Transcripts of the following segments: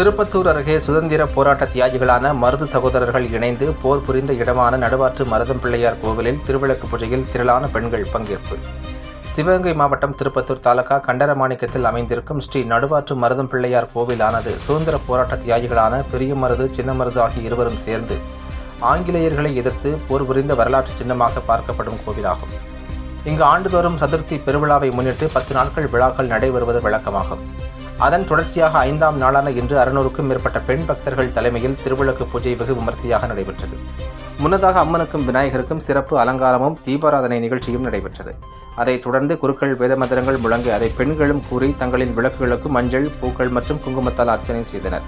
திருப்பத்தூர் அருகே சுதந்திர போராட்ட தியாகிகளான மருது சகோதரர்கள் இணைந்து போர் புரிந்த இடமான நடுவாற்று மருதம் பிள்ளையார் கோவிலில் திருவிளக்கு பூஜையில் திரளான பெண்கள் பங்கேற்பு. சிவகங்கை மாவட்டம் திருப்பத்தூர் தாலுகா கண்டரமாணிக்கத்தில் அமைந்திருக்கும் ஸ்ரீ நடுவாற்று மருதம் பிள்ளையார் கோவிலானது சுதந்திர போராட்ட தியாகிகளான பெரிய மருது சின்ன மருது ஆகிய இருவரும் சேர்ந்து ஆங்கிலேயர்களை எதிர்த்து போர் புரிந்த வரலாற்று சின்னமாக பார்க்கப்படும் கோவிலாகும். இங்கு ஆண்டுதோறும் சதுர்த்தி பெருவிழாவை முன்னிட்டு பத்து நாட்கள் விழாக்கள் நடைபெறுவது வழக்கமாகும். அதன் தொடர்ச்சியாக ஐந்தாம் நாளான இன்று அறுநூறுக்கும் மேற்பட்ட பெண் பக்தர்கள் தலைமையில் திருவிளக்கு பூஜை வெகு விமரிசையாக நடைபெற்றது. முன்னதாக அம்மனுக்கும் விநாயகருக்கும் சிறப்பு அலங்காரமும் தீபாராதனை நிகழ்ச்சியும் நடைபெற்றது. அதைத் தொடர்ந்து குருக்கள் வேத மந்திரங்கள் முழங்கி அதை பெண்களும் கூறி தங்களின் விளக்குகளுக்கு மஞ்சள் பூக்கள் மற்றும் குங்குமத்தால் அர்ச்சனை செய்தனர்.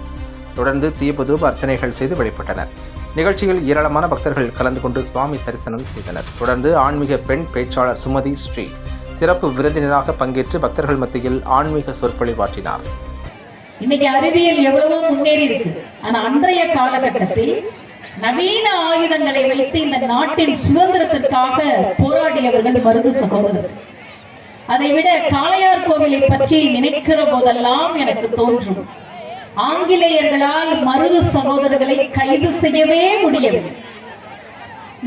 தொடர்ந்து தீபதூப அர்ச்சனைகள் செய்து வழிபட்டனர் நிகழ்ச்சியில் ஏராளமான பக்தர்கள் கலந்து கொண்டு சுவாமி தரிசனம் செய்தனர். தொடர்ந்து ஆன்மீக பெண் பேச்சாளர் சுமதி ஸ்ரீ சிறப்பு விருந்தினராக பங்கேற்று பக்தர்கள் மத்தியில் ஆன்மீக சொற்பொழிவாற்றினார் இன்னைக்கு அறிவியல் எவ்வளவோ முன்னேறி இருக்கு ஆனா அன்றைய காலகட்டத்தில் நவீன ஆயுதங்களை வைத்து இந்த நாட்டின் சுதந்திரத்திற்காக போராடியவர்கள் மருது சகோதரர்கள் அதை விட காளையார் கோவிலை பற்றி நினைக்கிற போதெல்லாம் எனக்கு தோன்றும். ஆங்கிலேயர்களால் மருது சகோதரர்களை கைது செய்யவே முடியவில்லை.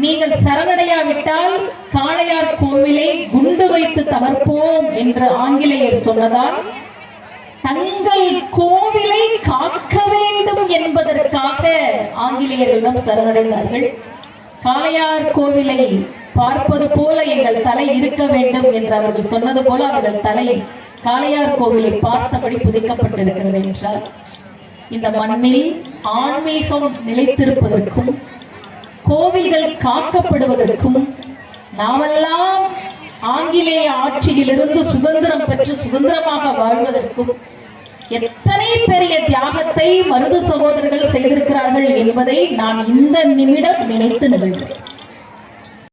நீங்கள் சரணடையாவிட்டால் காளையார் கோவிலை குண்டு வைத்து தகர்ப்போம் என்று ஆங்கிலேயர் சொன்னதால் தங்கள் கோவிலை காக்க வேண்டும் என்பதற்காக ஆங்கிலேயர்களிடம் சரணடைந்தார்கள். காளையார் கோவிலை பார்ப்பது போல எங்கள் தலை இருக்க வேண்டும் என்று அவர்கள் சொன்னது போல அவர்கள் தலை காளையார் கோவிலை பார்த்தபடி புதைக்கப்பட்டிருக்கிறது என்றார். இந்த மண்ணில் ஆன்மீகம் நிலைத்திருப்பதற்கும் கோவில்கள் காக்கப்படுவதற்கும் நாமெல்லாம் ஆங்கிலேய ஆட்சியிலிருந்து சுதந்திரம் பெற்று சுதந்திரமாக வாழ்வதற்கும் எத்தனை பெரிய தியாகத்தை மருது சகோதரர்கள் செய்திருக்கிறார்கள் என்பதை நான் இந்த நிமிடம் நினைத்து நிகழ்கிறேன்.